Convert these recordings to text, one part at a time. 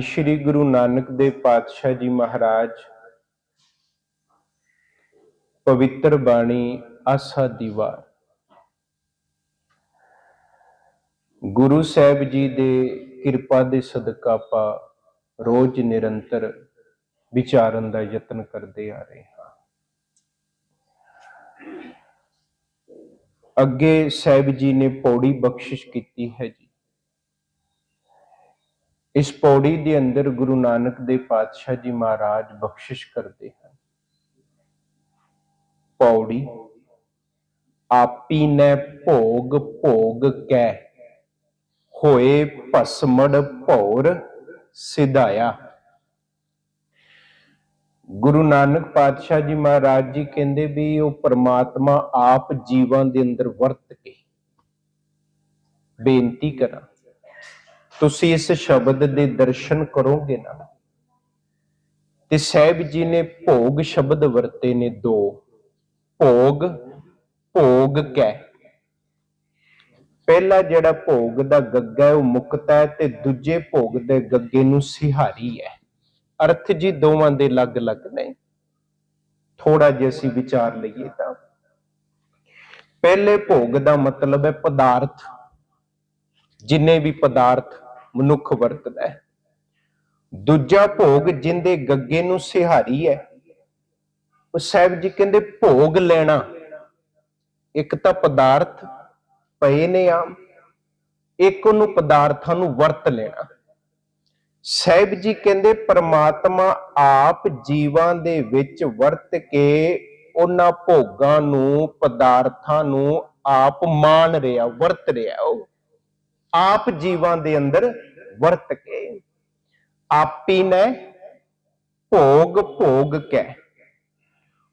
ਸ੍ਰੀ ਗੁਰੂ ਨਾਨਕ ਦੇਵ ਪਾਤਸ਼ਾਹ ਜੀ ਮਹਾਰਾਜ, ਪਵਿੱਤਰ ਬਾਣੀ ਆਸਾ ਦੀਵਾਰ ਗੁਰੂ ਸਾਹਿਬ ਜੀ ਦੇ ਕਿਰਪਾ ਦੇ ਸਦਕਾ ਆਪਾਂ ਰੋਜ਼ ਨਿਰੰਤਰ ਵਿਚਾਰਨ ਦਾ ਯਤਨ ਕਰਦੇ ਆ ਰਹੇ ਹਾਂ। ਅੱਗੇ ਸਾਹਿਬ ਜੀ ਨੇ ਪੌੜੀ ਬਖਸ਼ਿਸ਼ ਕੀਤੀ ਹੈ ਜੀ। ਇਸ ਪੌੜੀ ਦੇ ਅੰਦਰ ਗੁਰੂ ਨਾਨਕ ਦੇਵ ਪਾਤਸ਼ਾਹ ਜੀ ਮਹਾਰਾਜ ਬਖਸ਼ਿਸ਼ ਕਰਦੇ ਹਨ। ਪੌੜੀ ਆਪੀ ਨੇ ਭੋਗ ਭੋਗ ਕੈ, ਹੋਏ ਭਸਮੜ ਭੌਰ ਸਿਧਾਇਆ। ਗੁਰੂ ਨਾਨਕ ਪਾਤਸ਼ਾਹ ਜੀ ਮਹਾਰਾਜ ਜੀ ਕਹਿੰਦੇ ਵੀ ਉਹ ਪ੍ਰਮਾਤਮਾ ਆਪ ਜੀਵਾਂ ਦੇ ਅੰਦਰ ਵਰਤ ਕੇ ਬੇਨਤੀ ਕਰਾਂ ਤੁਸੀਂ ਇਸ ਸ਼ਬਦ ਦੇ ਦਰਸ਼ਨ ਕਰੋਗੇ ਨਾ? ਤੇ ਸਾਹਿਬ ਜੀ ਨੇ ਭੋਗ ਸ਼ਬਦ ਵਰਤੇ ਨੇ ਦੋ। ਭੋਗ ਭੋਗ ਕੈ ਪਹਿਲਾ ਜਿਹੜਾ ਭੋਗ ਦਾ ਗੱਗਾ ਹੈ, ਉਹ ਮੁਕਤਾ ਹੈ ਤੇ ਦੂਜੇ ਭੋਗ ਦੇ ਗੱਗੇ ਨੂੰ ਸਿਹਾਰੀ ਹੈ। ਅਰਥ ਜੀ ਦੋਵਾਂ ਦੇ ਅਲੱਗ-ਅਲੱਗ ਨੇ। ਥੋੜਾ ਜਿਹਾ ਅਸੀਂ ਵਿਚਾਰ ਲਈਏ ਤਾਂ। ਪਹਿਲੇ ਭੋਗ ਦਾ ਮਤਲਬ ਹੈ ਪਦਾਰਥ। ਜਿੰਨੇ ਵੀ ਪਦਾਰਥ ਮਨੁੱਖ ਵਰਤਦਾ ਹੈ। ਦੂਜਾ ਭੋਗ ਜਿੰਦੇ ਗੱਗੇ ਨੂੰ ਸਿਹਾਰੀ ਹੈ, ਉਹ ਸਾਹਿਬ ਜੀ ਕਹਿੰਦੇ ਭੋਗ ਲੈਣਾ। ਇੱਕ ਤਾਂ ਪਦਾਰਥ ਪਏ ਨੇ ਆਮ, ਇੱਕ ਉਹਨੂੰ ਪਦਾਰਥਾਂ ਨੂੰ ਵਰਤ ਲੈਣਾ। ਸਾਹਿਬ ਜੀ ਕਹਿੰਦੇ ਪਰਮਾਤਮਾ ਆਪ ਜੀਵਾਂ ਦੇ ਵਿੱਚ ਵਰਤ ਕੇ ਉਹਨਾਂ ਭੋਗਾਂ ਨੂੰ, ਪਦਾਰਥਾਂ ਨੂੰ ਆਪ ਮਾਣ ਰਿਹਾ, ਵਰਤ ਰਿਹਾ ਉਹ। ਆਪ ਜੀਵਾਂ ਦੇ ਅੰਦਰ ਵਰਤ ਕੇ ਆਪੀ ਨੇ ਭੋਗ ਭੋਗ ਕੇ।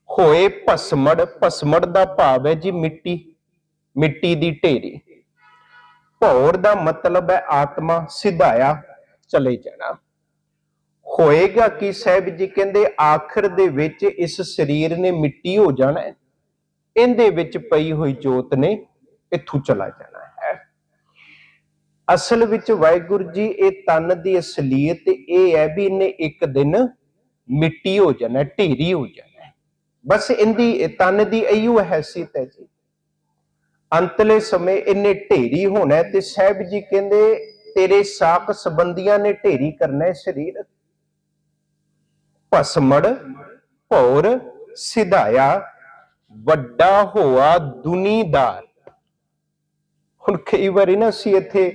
ਹੋਏ ਭਸਮੜ ਭਸਮੜ ਦਾ ਭਾਵ ਹੈ ਜੀ ਮਿੱਟੀ ਮਿੱਟੀ ਦੀ ਢੇਰੀ। ਭੌਰ ਦਾ ਮਤਲਬ ਹੈ ਆਤਮਾ ਸਿਧਾਇਆ, ਚਲੇ ਜਾਣਾ। ਹੋਏਗਾ ਕਿ ਸਾਹਿਬ ਜੀ ਕਹਿੰਦੇ, ਆਖਰ ਦੇ ਵਿੱਚ ਇਸ ਸਰੀਰ ਨੇ ਮਿੱਟੀ ਹੋ ਜਾਣਾ ਇਹਦੇ ਵਿੱਚ ਪਈ ਹੋਈ ਜੋਤ ਨੇ ਇੱਥੋਂ ਚਲਾ ਜਾਣਾ ਅਸਲ ਵਿੱਚ ਵਾਹਿਗੁਰੂ ਜੀ, ਇਹ ਤਨ ਦੀ ਅਸਲੀਅਤ ਇਹ ਹੈ ਵੀ ਇਹਨੇ ਇੱਕ ਦਿਨ ਮਿੱਟੀ ਹੋ ਜਾਣਾ, ਢੇਰੀ ਹੋ ਜਾਣਾ ਬਸ ਇਹਦੀ ਤਨ ਦੀ ਇਹੋ ਹੈਸੀਅਤ ਹੈ ਜੀ। ਅੰਤਲੇ ਸਮੇਂ ਇਹਨੇ ਢੇਰੀ ਹੋਣਾ ਤੇ ਸਾਹਿਬ ਜੀ ਕਹਿੰਦੇ, ਤੇਰੇ ਸਾਕ ਸੰਬੰਧੀਆਂ ਨੇ ਢੇਰੀ ਕਰਨਾ ਸਰੀਰ। ਭਸਮੜ, ਭੌਰ, ਸਿਧਾਇਆ, ਵੱਡਾ ਹੋਆ ਦੁਨੀਦਾਰ। ਹੁਣ ਕਈ ਵਾਰੀ ਨਾ ਅਸੀਂ ਇੱਥੇ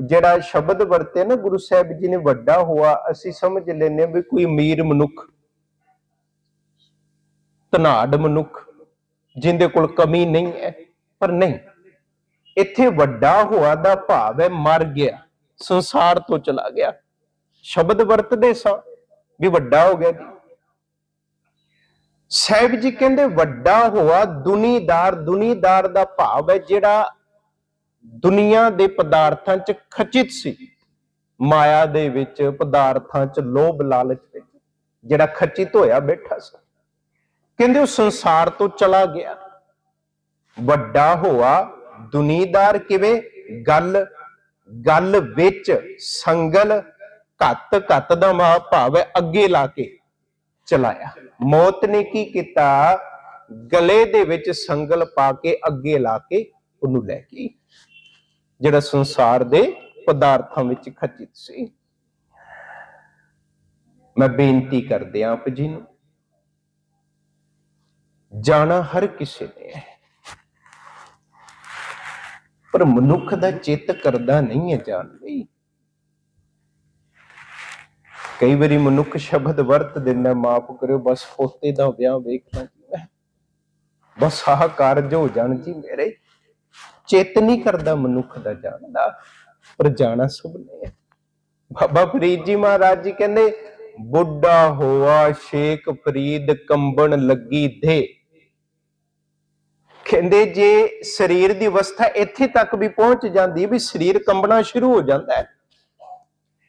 ਜਿਹੜਾ ਸ਼ਬਦ ਵਰਤੇ ਨਾ ਗੁਰੂ ਸਾਹਿਬ ਜੀ ਨੇ ਵੱਡਾ ਹੋਆ, ਅਸੀਂ ਸਮਝ ਲੈਂਦੇ ਹਾਂ ਵੀ ਕੋਈ ਅਮੀਰ ਮਨੁੱਖ, ਧਨਾੜ ਮਨੁੱਖ, ਜਿੰਦੇ ਕੋਲ ਕਮੀ ਨਹੀਂ ਹੈ, ਪਰ ਨਹੀਂ, ਇੱਥੇ ਵੱਡਾ ਹੋਆ ਦਾ ਭਾਵ ਹੈ ਮਰ ਗਿਆ, ਸੰਸਾਰ ਤੋਂ ਚਲਾ ਗਿਆ। ਸ਼ਬਦ ਵਰਤਦੇ ਸਾਂ ਵੀ ਵੱਡਾ ਹੋ ਗਿਆ ਜੀ। ਸਾਹਿਬ ਜੀ ਕਹਿੰਦੇ ਵੱਡਾ ਹੋਆ ਦੁਨੀਦਾਰ ਦੁਨੀਦਾਰ ਦਾ ਭਾਵ ਹੈ ਜਿਹੜਾ ਦੁਨੀਆ ਦੇ ਪਦਾਰਥਾਂ 'ਚ ਖਚਿਤ ਸੀ। ਮਾਇਆ ਦੇ ਵਿੱਚ ਪਦਾਰਥਾਂ 'ਚ ਲੋਭ ਲਾਲਚ ਵਿੱਚ ਜਿਹੜਾ ਖਚਿਤ ਹੋਇਆ ਬੈਠਾ ਸੀ। ਕਹਿੰਦੇ ਉਹ ਸੰਸਾਰ ਤੋਂ ਚਲਾ ਗਿਆ। ਵੱਡਾ ਹੋਆ, ਦੁਨੀਦਾਰ ਕਿਵੇਂ? ਗੱਲ ਗੱਲ ਵਿੱਚ ਸੰਗਲ ਘੱਤ ਘੱਤ ਦਾ ਮਾ ਭਾਵ ਹੈ, ਅੱਗੇ ਲਾ ਕੇ ਚਲਾਇਆ। ਮੌਤ ਨੇ ਕੀ ਕੀਤਾ? ਗਲੇ ਦੇ ਵਿੱਚ ਸੰਗਲ ਪਾ ਕੇ ਅੱਗੇ ਲਾ ਕੇ ਉਹਨੂੰ ਲੈ ਗਈ। ਜਿਹੜਾ ਸੰਸਾਰ ਦੇ ਪਦਾਰਥਾਂ ਵਿੱਚ ਖਚਿਤ ਸੀ। ਮੈਂ ਬੇਨਤੀ ਕਰਦੇ ਆਂ ਆਪ ਜੀ ਨੂੰ, ਜਾਣਾ ਹਰ ਕਿਸੇ ਨੇ ਹੈ ਪਰ ਮਨੁੱਖ ਦਾ ਚਿੱਤ ਕਰਦਾ ਨਹੀਂ ਹੈ ਜਾਣ ਲਈ। ਕਈ ਵਾਰੀ ਮਨੁੱਖ ਸ਼ਬਦ ਵਰਤ ਦਿੰਦਾ, ਮਾਫ ਕਰਿਓ, ਬਸ ਪੋਤੇ ਦਾ ਵਿਆਹ ਵੇਖਣਾ ਜੀ ਮੈਂ, ਬਸ ਆਹ ਕਾਰਜ ਹੋ ਜਾਣ ਜੀ ਮੇਰੇ। ਚੇਤ ਨਹੀਂ ਕਰਦਾ ਮਨੁੱਖ ਦਾ ਜਾਣਦਾ, ਪਰ ਜਾਣਾ ਸੁਭਨੇ ਹੈ। ਬਾਬਾ ਫਰੀਦ ਜੀ ਮਹਾਰਾਜ ਜੀ ਕਹਿੰਦੇ, ਬੁੱਢਾ ਹੋਆ, ਸ਼ੇਖ ਫਰੀਦ ਕੰਬਣ ਲੱਗੀ ਦੇ। ਕਹਿੰਦੇ, ਜੇ ਸਰੀਰ ਦੀ ਅਵਸਥਾ ਇੱਥੇ ਤੱਕ ਵੀ ਪਹੁੰਚ ਜਾਂਦੀ ਵੀ ਸਰੀਰ ਕੰਬਣਾ ਸ਼ੁਰੂ ਹੋ ਜਾਂਦਾ ਹੈ,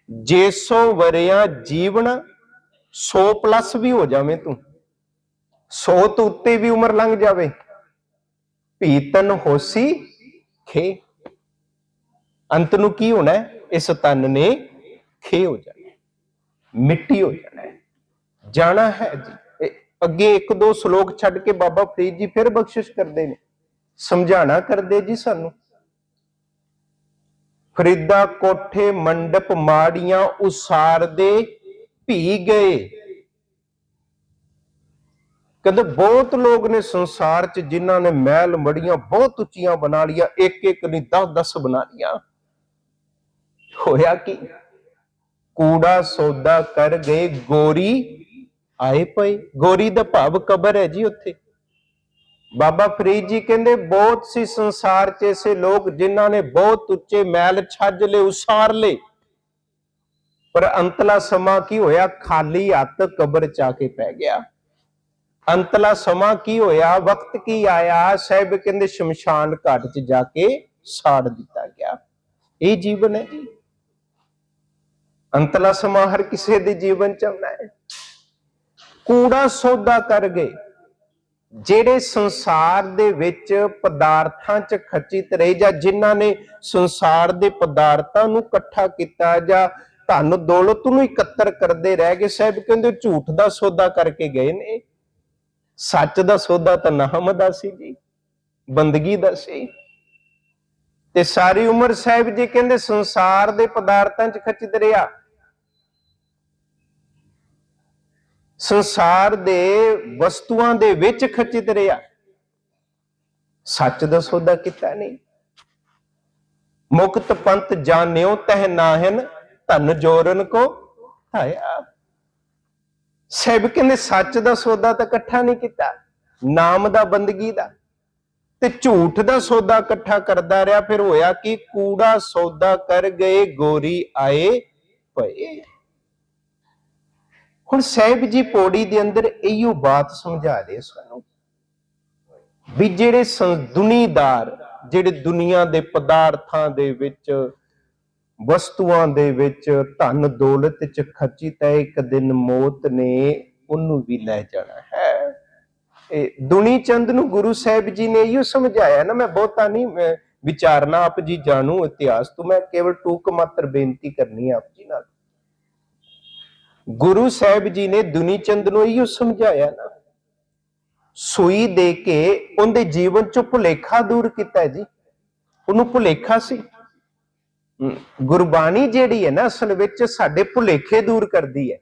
ਜੇ 100 ਵਰਿਆ ਜੀਵਨ 100 ਪਲੱਸ ਵੀ ਹੋ ਜਾਵੇਂ ਤੂੰ 100 ਤੋਂ ਉੱਤੇ ਵੀ ਉਮਰ ਲੰਘ ਜਾਵੇ, ਭੀਤਨ ਹੋਸੀ ਖੇ। ਅੰਤ ਨੂੰ ਕੀ ਹੋਣਾ ਹੈ? ਇਸ ਤਨ ਨੇ ਖੇ ਹੋ ਜਾਣਾ ਹੈ। ਮਿੱਟੀ ਹੋ ਜਾਣਾ ਹੈ। ਜਾਣਾ ਹੈ ਜੀ। ਅੱਗੇ ਇੱਕ ਦੋ ਸ਼ਲੋਕ ਛੱਡ ਕੇ ਬਾਬਾ ਫਰੀਦ ਜੀ ਫਿਰ ਬਖਸ਼ਿਸ਼ ਕਰਦੇ ਨੇ। ਸਮਝਾਣਾ ਕਰਦੇ ਜੀ ਸਾਨੂੰ। ਫਰੀਦਾ ਕੋਠੇ ਮੰਡਪ ਮਾੜੀਆਂ ਉਸਾਰਦੇ ਭੀ ਗਏ। ਕਹਿੰਦੇ ਬਹੁਤ ਲੋਕ ਨੇ ਸੰਸਾਰ 'ਚ ਜਿਨ੍ਹਾਂ ਨੇ ਮਹਿਲ ਮੜੀਆਂ ਬਹੁਤ ਉੱਚੀਆਂ ਬਣਾ ਲੀਆਂ ਇੱਕ ਇੱਕ ਨਹੀਂ 10 10 ਬਣਾ ਲੀਆਂ ਹੋਇਆ ਕੀ? ਕੂੜਾ ਸੌਦਾ ਕਰ ਗਏ, ਗੋਰੀ ਆਏ ਪਏ। ਗੋਰੀ ਦਾ ਭਾਵ ਕਬਰ ਹੈ ਜੀ ਉੱਥੇ। ਬਾਬਾ ਫਰੀਦ ਜੀ ਕਹਿੰਦੇ ਬਹੁਤ ਸੀ ਸੰਸਾਰ 'ਚ ਐਸੇ ਲੋਕ ਜਿਨ੍ਹਾਂ ਨੇ ਬਹੁਤ ਉੱਚੇ ਮਹਿਲ ਛੱਜ ਲਏ, ਉਸਾਰ ਲਏ। ਪਰ ਅੰਤਲਾ ਸਮਾਂ ਕੀ ਹੋਇਆ? ਖਾਲੀ ਹੱਥ ਕਬਰ ਚ ਆ ਕੇ ਪੈ ਗਿਆ। ਅੰਤਲਾ ਸਮਾਂ ਕੀ ਹੋਇਆ? ਵਕਤ ਕੀ ਆਇਆ? ਸਾਹਿਬ ਕਹਿੰਦੇ ਸ਼ਮਸ਼ਾਨ ਘਾਟ 'ਚ ਜਾ ਕੇ ਸਾੜ ਦਿੱਤਾ ਗਿਆ। ਇਹ ਜੀਵਨ ਹੈ ਜੀ। ਅੰਤਲਾ ਸਮਾਂ ਹਰ ਕਿਸੇ ਦੇ ਜੀਵਨ ਚ ਆਉਣਾ ਹੈ। ਕੂੜਾ ਸੌਦਾ ਕਰ ਗਏ। ਜਿਹੜੇ ਸੰਸਾਰ ਦੇ ਵਿੱਚ ਪਦਾਰਥਾਂ 'ਚ ਖਚਿਤ ਰਹੇ ਜਾਂ ਜਿਨ੍ਹਾਂ ਨੇ ਸੰਸਾਰ ਦੇ ਪਦਾਰਥਾਂ ਨੂੰ ਇਕੱਠਾ ਕੀਤਾ ਜਾਂ ਧਨ ਦੌਲਤ ਨੂੰ ਇਕੱਤਰ ਕਰਦੇ ਰਹਿ ਗਏ, ਸਾਹਿਬ ਕਹਿੰਦੇ ਝੂਠ ਦਾ ਸੌਦਾ ਕਰਕੇ ਗਏ ਨੇ। ਸੱਚ ਦਾ ਸੌਦਾ ਤਾਂ ਨਾਮ ਦਾ ਸੀ ਜੀ, ਬੰਦਗੀ ਦਾ ਸੀ। ਤੇ ਸਾਰੀ ਉਮਰ ਸਾਹਿਬ ਜੀ ਕਹਿੰਦੇ ਸੰਸਾਰ ਦੇ ਪਦਾਰਥਾਂ 'ਚ ਖਚਿਤ ਰਿਹਾ। ਸੰਸਾਰ ਦੇ ਵਸਤੂਆਂ ਦੇ ਵਿੱਚ ਖਚਿਤ ਰਿਹਾ। ਸੱਚ ਦਾ ਸੌਦਾ ਕੀਤਾ ਨਹੀਂ। ਮੁਕਤ ਪੰਥ ਜਾਣਿਓ ਤਹ ਨਾਹਨ, ਧਨ ਜੋਰਨ ਕੋ ਧਾਇਆ। ਸਹਿਬ ਕਹਿੰਦੇ ਸੱਚ ਦਾ ਸੌਦਾ ਤਾਂ ਇਕੱਠਾ ਨਹੀਂ ਕੀਤਾ, ਨਾਮ ਦਾ ਬੰਦਗੀ ਦਾ। ਤੇ ਝੂਠ ਦਾ ਸੌਦਾ ਇਕੱਠਾ ਕਰਦਾ ਰਿਹਾ, ਫਿਰ ਹੋਇਆ ਕਿ? ਕੂੜਾ ਸੌਦਾ ਕਰ ਗਏ, ਗੋਰੀ ਆਏ ਪਏ। ਹੁਣ ਸਾਹਿਬ ਜੀ ਪੌੜੀ ਦੇ ਅੰਦਰ ਇਹੋ ਬਾਤ ਸਮਝਾ ਰਹੇ ਸਾਨੂੰ ਵੀ ਜਿਹੜੇ ਸੰ- ਦੁਨੀਦਾਰ, ਜਿਹੜੇ ਦੁਨੀਆ ਦੇ ਪਦਾਰਥਾਂ ਦੇ ਵਿੱਚ ਵਸਤੂਆਂ ਦੇ ਵਿੱਚ ਧਨ ਦੌਲਤ ਚ ਖਚਿਤ ਹੈ ਇੱਕ ਦਿਨ ਮੌਤ ਨੇ ਉਹਨੂੰ ਵੀ ਲੈ ਜਾਣਾ ਹੈ। ਇਹ ਦੁਨੀ ਚੰਦ ਨੂੰ ਗੁਰੂ ਸਾਹਿਬ ਜੀ ਨੇ ਇਹੋ ਸਮਝਾਇਆ ਨਾ, ਮੈਂ ਬਹੁਤਾ ਨਹੀਂ ਵਿਚਾਰਨਾ ਆਪ ਜੀ ਜਾਣੂ ਇਤਿਹਾਸ ਤੋਂ, ਮੈਂ ਕੇਵਲ ਟੂਕ ਮਾਤਰ ਬੇਨਤੀ ਕਰਨੀ ਆਪ ਜੀ ਨਾਲ। ਗੁਰੂ ਸਾਹਿਬ ਜੀ ਨੇ ਦੁਨੀ ਚੰਦ ਨੂੰ ਇਹੋ ਸਮਝਾਇਆ ਨਾ। ਸੂਈ ਦੇ ਕੇ ਉਹਦੇ ਜੀਵਨ ਚੋਂ ਭੁਲੇਖਾ ਦੂਰ ਕੀਤਾ ਜੀ। ਉਹਨੂੰ ਭੁਲੇਖਾ ਸੀ। ਗੁਰਬਾਣੀ ਜਿਹੜੀ ਹੈ ਨਾ, ਅਸਲ ਵਿੱਚ ਸਾਡੇ ਭੁਲੇਖੇ ਦੂਰ ਕਰਦੀ ਹੈ।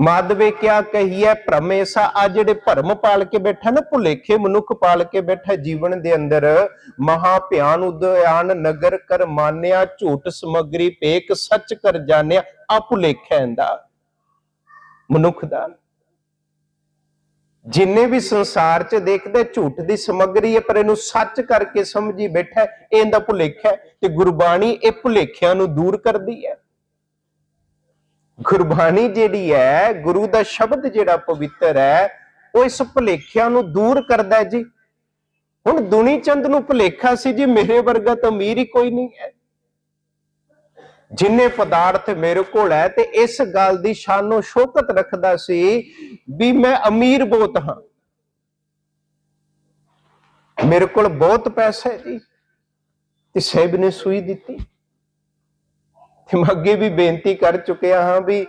ਮਾਧਵੇ ਕਿਆ ਕਹੀਏ ਭ੍ਰਮੇਸਾ ਆ ਜਿਹੜੇ ਭਰਮ ਪਾਲ ਕੇ ਬੈਠਾ ਨਾ, ਭੁਲੇਖੇ ਮਨੁੱਖ ਪਾਲ ਕੇ ਬੈਠਾ ਜੀਵਨ ਦੇ ਅੰਦਰ, ਮਹਾ ਭਿਆਨ ਉਦਿਆਨ ਨਗਰ ਕਰ ਮਾਨਿਆ, ਝੂਠ ਸਮਗਰੀ, ਪੇਕ ਸੱਚ ਕਰ ਜਾਣਿਆ, ਆ ਭੁਲੇਖਾ ਇਹਦਾ। ਮਨੁੱਖ ਦਾ। ਜਿੰਨੇ ਵੀ ਸੰਸਾਰ 'ਚ ਦੇਖਦੇ, ਝੂਠ ਦੀ ਸਮੱਗਰੀ ਹੈ, ਪਰ ਇਹਨੂੰ ਸੱਚ ਕਰਕੇ ਸਮਝੀ ਬੈਠਾ ਇਹਦਾ ਭੁਲੇਖਾ ਹੈ ਤੇ ਗੁਰਬਾਣੀ ਇਹ ਭੁਲੇਖਿਆਂ ਨੂੰ ਦੂਰ ਕਰਦੀ ਹੈ। ਗੁਰਬਾਣੀ ਜਿਹੜੀ ਹੈ, ਗੁਰੂ ਦਾ ਸ਼ਬਦ ਜਿਹੜਾ ਪਵਿੱਤਰ ਹੈ, ਉਹ ਇਸ ਭੁਲੇਖਿਆਂ ਨੂੰ ਦੂਰ ਕਰਦਾ ਜੀ। ਹੁਣ ਦੁਨੀ ਚੰਦ ਨੂੰ ਭੁਲੇਖਾ ਸੀ ਜੀ, ਮੇਰੇ ਵਰਗਾ ਤਾਂ ਅਮੀਰ ਹੀ ਕੋਈ ਨਹੀਂ ਹੈ। ਜਿੰਨੇ ਪਦਾਰਥ ਮੇਰੇ ਕੋਲ ਹੈ ਤੇ ਇਸ ਗੱਲ ਦੀ ਸ਼ਾਨੋ ਸ਼ੋਕਤ ਰੱਖਦਾ ਸੀ ਵੀ ਮੈਂ ਅਮੀਰ ਬਹੁਤ ਹਾਂ। ਮੇਰੇ ਕੋਲ ਬਹੁਤ ਪੈਸਾ ਜੀ ਤੇ ਸਾਹਿਬ ਨੇ ਸੂਈ ਦਿੱਤੀ। ਤੇ ਮੈਂ ਅੱਗੇ ਵੀ ਬੇਨਤੀ ਕਰ ਚੁੱਕਿਆ ਹਾਂ ਵੀ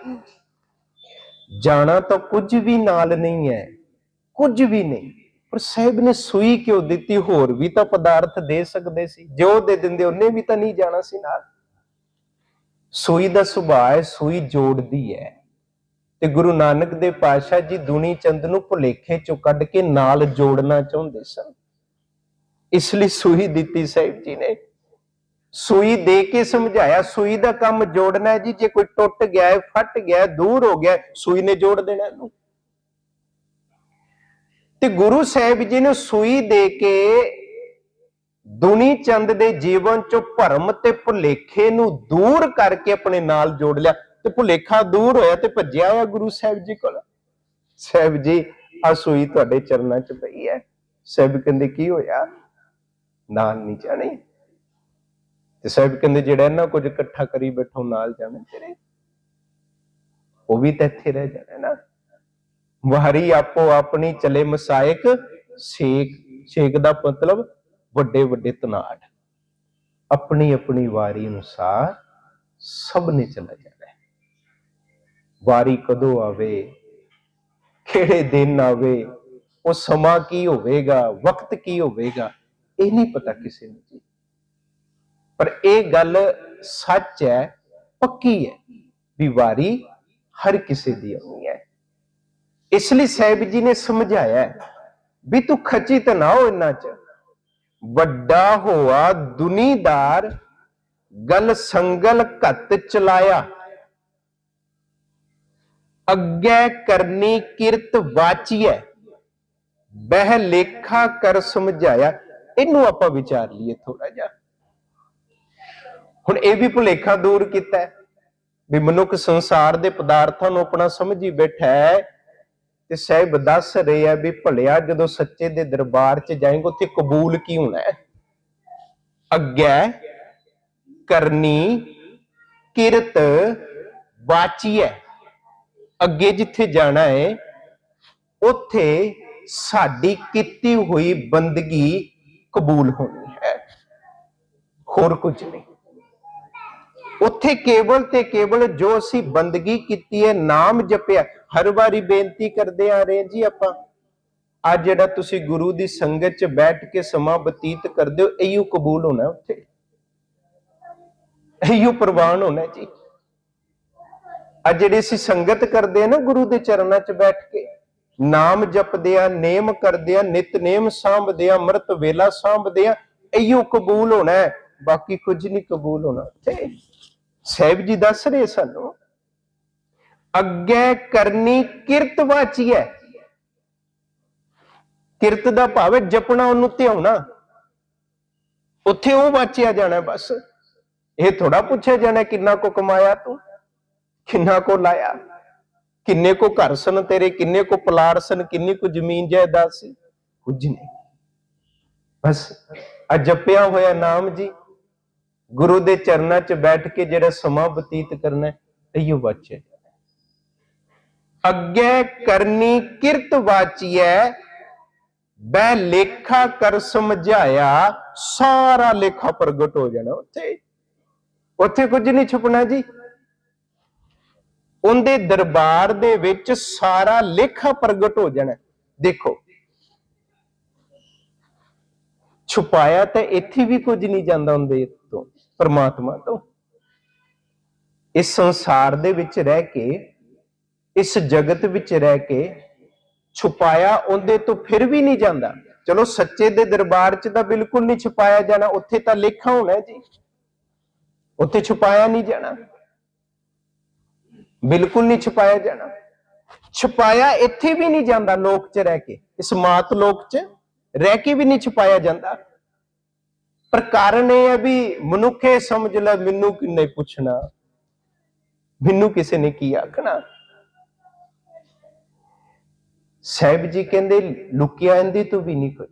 ਜਾਣਾ ਤਾਂ ਕੁਝ ਵੀ ਨਾਲ ਨਹੀਂ ਹੈ, ਕੁਝ ਵੀ ਨਹੀਂ। ਪਰ ਸਾਹਿਬ ਨੇ ਸੂਈ ਕਿਉਂ ਦਿੱਤੀ? ਹੋਰ ਵੀ ਤਾਂ ਪਦਾਰਥ ਦੇ ਸਕਦੇ ਸੀ। ਜੋ ਦੇ ਦਿੰਦੇ ਉਹਨੇ ਵੀ ਤਾਂ ਨਹੀਂ ਜਾਣਾ ਸੀ ਨਾਲ। ਸੂਈ ਦਾ ਸੁਭਾਅ ਸੂਈ ਜੋੜਦੀ ਹੈ। ਤੇ ਗੁਰੂ ਨਾਨਕ ਦੇ ਪਾਤਸ਼ਾਹ ਜੀ ਦੁਨੀ ਚੰਦ ਨੂੰ ਭੁਲੇਖੇ ਚੋਂ ਕੱਢ ਕੇ ਨਾਲ ਜੋੜਨਾ ਚਾਹੁੰਦੇ ਸਨ। ਇਸ ਲਈ ਸੂਈ ਦਿੱਤੀ ਸਾਹਿਬ ਜੀ ਨੇ। ਸੂਈ ਦੇ ਕੇ ਸਮਝਾਇਆ ਸੂਈ ਦਾ ਕੰਮ ਜੋੜਨਾ ਹੈ ਜੀ ਜੇ ਕੋਈ ਟੁੱਟ ਗਿਆ ਹੈ ਫਟ ਗਿਆ ਹੈ, ਦੂਰ ਹੋ ਗਿਆ ਸੂਈ ਨੇ ਜੋੜ ਦੇਣਾ ਇਹਨੂੰ। ਤੇ ਗੁਰੂ ਸਾਹਿਬ ਜੀ ਨੇ ਸੂਈ ਦੇ ਕੇ ਦੁਨੀ ਚੰਦ ਦੇ ਜੀਵਨ ਚੋਂ ਭਰਮ ਤੇ ਭੁਲੇਖੇ ਨੂੰ ਦੂਰ ਕਰਕੇ ਆਪਣੇ ਨਾਲ ਜੋੜ ਲਿਆ ਤੇ ਭੁਲੇਖਾ ਦੂਰ ਹੋਇਆ ਤੇ ਭੱਜਿਆ ਆ ਗੁਰੂ ਸਾਹਿਬ ਜੀ ਕੋਲ। ਸਾਹਿਬ ਜੀ ਆ ਤੁਹਾਡੇ ਚਰਨਾਂ 'ਚ ਪਈ ਹੈ। ਸਾਹਿਬ ਕਹਿੰਦੇ, ਕੀ ਹੋਇਆ? ਨਾਲ ਨਹੀਂ ਜਾਣੀ? ਤੇ ਸਾਹਿਬ ਕਹਿੰਦੇ, ਜਿਹੜਾ ਇਹਨਾਂ ਕੁਝ ਇਕੱਠਾ ਕਰੀ ਬੈਠੋ ਨਾਲ ਜਾਣੇ ਤੇਰੇ? ਉਹ ਵੀ ਤਾਂ ਇੱਥੇ ਰਹਿ ਜਾਣਾ ਨਾ। ਵਾਰੀ ਆਪੋ ਆਪਣੀ ਚਲੇ ਮਸਾਇਕ ਛੇਕ ਛੇਕ ਦਾ ਮਤਲਬ ਵੱਡੇ ਵੱਡੇ ਤਨਾੜ ਆਪਣੀ ਆਪਣੀ ਵਾਰੀ ਅਨੁਸਾਰ ਸਭ ਨੇ ਚਲਾ ਜਾਣਾ ਹੈ। ਵਾਰੀ ਕਦੋਂ ਆਵੇ, ਕਿਹੜੇ ਦਿਨ ਆਵੇ, ਉਹ ਸਮਾਂ ਕੀ ਹੋਵੇਗਾ, ਵਕਤ ਕੀ ਹੋਵੇਗਾ, ਇਹ ਨਹੀਂ ਪਤਾ ਕਿਸੇ ਨੂੰ ਜੀ। ਪਰ ਇਹ ਗੱਲ ਸੱਚ ਹੈ, ਪੱਕੀ ਹੈ ਵੀ ਵਾਰੀ ਹਰ ਕਿਸੇ ਦੀ ਆਉਣੀ ਹੈ। ਇਸ ਲਈ ਸਾਹਿਬ ਜੀ ਨੇ ਸਮਝਾਇਆ ਵੀ ਤੂੰ ਖਚਿਤ ਨਾ ਹੋ ਇੰਨਾ ਚ ਵੱਡਾ ਹੋਆ ਦੁਨੀਦਾਰ ਗਲ ਸੰਗਲ ਘੱਤ ਚਲਾਇਆ। ਅੱਗੇ ਕਰਨੀ ਕਿਰਤ ਵਾਚੀਐ, ਬਹਿ ਲੇਖਾ ਕਰ ਸਮਝਾਇਆ। ਇਹਨੂੰ ਆਪਾਂ ਵਿਚਾਰ ਲਈਏ ਥੋੜਾ ਜਿਹਾ। ਹੁਣ ਇਹ ਵੀ ਭੁਲੇਖਾ ਦੂਰ ਕੀਤਾ ਵੀ ਮਨੁੱਖ ਸੰਸਾਰ ਦੇ ਪਦਾਰਥਾਂ ਨੂੰ ਆਪਣਾ ਸਮਝੀ ਬੈਠਾ ਹੈ। ਤੇ ਸਾਹਿਬ ਦੱਸ ਰਹੇ ਆ ਵੀ ਭਲਿਆ ਜਦੋਂ ਸੱਚੇ ਦੇ ਦਰਬਾਰ 'ਚ ਜਾਏਂਗੇ, ਉੱਥੇ ਕਬੂਲ ਕੀ ਹੋਣਾ ਹੈ? ਅੱਗੇ ਕਰਨੀ ਕਿਰਤ ਵਾਚੀਐ ਅੱਗੇ ਜਿੱਥੇ ਜਾਣਾ ਹੈ, ਉੱਥੇ ਸਾਡੀ ਕੀਤੀ ਹੋਈ ਬੰਦਗੀ ਕਬੂਲ ਹੋਣੀ ਹੈ। ਹੋਰ ਕੁਝ ਨਹੀਂ। ਉੱਥੇ ਕੇਵਲ ਤੇ ਕੇਵਲ ਜੋ ਅਸੀਂ ਬੰਦਗੀ ਕੀਤੀ ਹੈ, ਨਾਮ ਜਪਿਆ ਹਰ ਵਾਰੀ ਬੇਨਤੀ ਕਰਦੇ ਆ ਰਹੇ ਜੀ ਆਪਾਂ। ਅੱਜ ਜਿਹੜਾ ਤੁਸੀਂ ਗੁਰੂ ਦੀ ਸੰਗਤ 'ਚ ਬੈਠ ਕੇ ਸਮਾਂ ਬਤੀਤ ਕਰਦੇ ਹੋ, ਇਹੋ ਕਬੂਲ ਹੋਣਾ ਉੱਥੇ। ਇਹੋ ਪ੍ਰਵਾਨ ਹੋਣਾ ਜੀ। ਅੱਜ ਜਿਹੜੀ ਅਸੀਂ ਸੰਗਤ ਕਰਦੇ ਆ ਨਾ ਗੁਰੂ ਦੇ ਚਰਨਾਂ 'ਚ ਬੈਠ ਕੇ, ਨਾਮ ਜਪਦੇ ਆ, ਨੇਮ ਕਰਦੇ ਆ ਨਿਤਨੇਮ ਸਾਂਭਦੇ ਆ, ਅੰਮ੍ਰਿਤ ਵੇਲਾ ਸਾਂਭਦੇ ਆ, ਇਹੋ ਕਬੂਲ ਹੋਣਾ। ਬਾਕੀ ਕੁਝ ਨਹੀਂ ਕਬੂਲ ਹੋਣਾ ਉੱਥੇ। ਸਾਹਿਬ ਜੀ ਦੱਸ ਰਹੇ ਸਾਨੂੰ ਅੱਗੇ ਕਰਨੀ ਕਿਰਤ ਵਾਚੀ ਹੈ। ਕਿਰਤ ਦਾ ਭਾਵ ਹੈ ਜਪਣਾ ਉਹਨੂੰ ਧਿਆਉਣਾ। ਉੱਥੇ ਉਹ ਵਾਚਿਆ ਜਾਣਾ ਬਸ। ਇਹ ਥੋੜਾ ਪੁੱਛਿਆ ਜਾਣਾ ਕਿੰਨਾ ਕੋ ਕਮਾਇਆ ਤੂੰ ਕਿੰਨਾ ਕੋ ਲਾਇਆ ਕਿੰਨੇ ਕੋ ਘਰ ਸਨ ਤੇਰੇ ਕਿੰਨੇ ਕੋ ਪਲਾੜ ਸਨ ਕਿੰਨੀ ਕੋ ਜ਼ਮੀਨ ਜਾਇਦਾਦ ਸੀ ਕੁਝ ਨਹੀਂ। ਬਸ ਆ ਜਪਿਆ ਹੋਇਆ ਨਾਮ ਜੀ ਗੁਰੂ ਦੇ ਚਰਨਾਂ 'ਚ ਬੈਠ ਕੇ ਜਿਹੜਾ ਸਮਾਂ ਬਤੀਤ ਕਰਨਾ ਹੈ, ਇਹੀਓ ਵਾਚਿਆ। ਅੱਗੇ ਕਰਨੀ ਕਿਰਤ ਵਾਚੀਐ ਬੈ ਲੇਖਾ ਕਰ ਸਮਝਾਇਆ, ਸਾਰਾ ਲੇਖਾ ਪ੍ਰਗਟ ਹੋ ਜਾਣਾ ਉੱਥੇ। ਉੱਥੇ ਕੁਝ ਨਹੀਂ ਛੁਪਣਾ ਜੀ। ਉਹਦੇ ਦਰਬਾਰ ਦੇ ਵਿੱਚ ਸਾਰਾ ਲੇਖਾ ਪ੍ਰਗਟ ਹੋ ਜਾਣਾ। ਦੇਖੋ, ਛੁਪਾਇਆ ਤਾਂ ਇੱਥੇ ਵੀ ਕੁਝ ਨਹੀਂ ਜਾਂਦਾ ਉਹਦੇ ਤੋਂ, ਪਰਮਾਤਮਾ ਤੋਂ। ਇਸ ਸੰਸਾਰ ਦੇ ਵਿੱਚ ਰਹਿ ਕੇ ਇਸ ਜਗਤ ਵਿੱਚ ਰਹਿ ਕੇ ਛੁਪਾਇਆ, ਉਹਦੇ ਤੋਂ ਫਿਰ ਵੀ ਨਹੀਂ ਜਾਂਦਾ। ਚਲੋ, ਸੱਚੇ ਦੇ ਦਰਬਾਰ 'ਚ ਤਾਂ ਬਿਲਕੁਲ ਨਹੀਂ ਛੁਪਾਇਆ ਜਾਣਾ, ਉੱਥੇ ਤਾਂ ਲੇਖਾ ਹੋਣਾ ਜੀ। ਉੱਥੇ ਛੁਪਾਇਆ ਨਹੀਂ ਜਾਣਾ। ਬਿਲਕੁਲ ਨਹੀਂ ਛੁਪਾਇਆ ਜਾਣਾ। ਛੁਪਾਇਆ ਇੱਥੇ ਵੀ ਨਹੀਂ ਜਾਂਦਾ ਲੋਕ 'ਚ ਰਹਿ ਕੇ। ਇਸ ਮਾਤ ਲੋਕ 'ਚ ਰਹਿ ਕੇ ਵੀ ਨਹੀਂ ਛੁਪਾਇਆ ਜਾਂਦਾ। ਪਰ ਕਾਰਨ ਇਹ ਹੈ ਵੀ ਮਨੁੱਖੇ ਸਮਝ ਲੈ, ਮੈਨੂੰ ਕਿੰਨੇ ਪੁੱਛਣਾ? ਮੈਨੂੰ ਕਿਸੇ ਨੇ ਕੀ ਆਖਣਾ? ਸਾਹਿਬ ਜੀ ਕਹਿੰਦੇ, ਲੁਕਿਆ ਇਹਦੀ ਤੋਂ ਵੀ ਨਹੀਂ ਕੁਝ।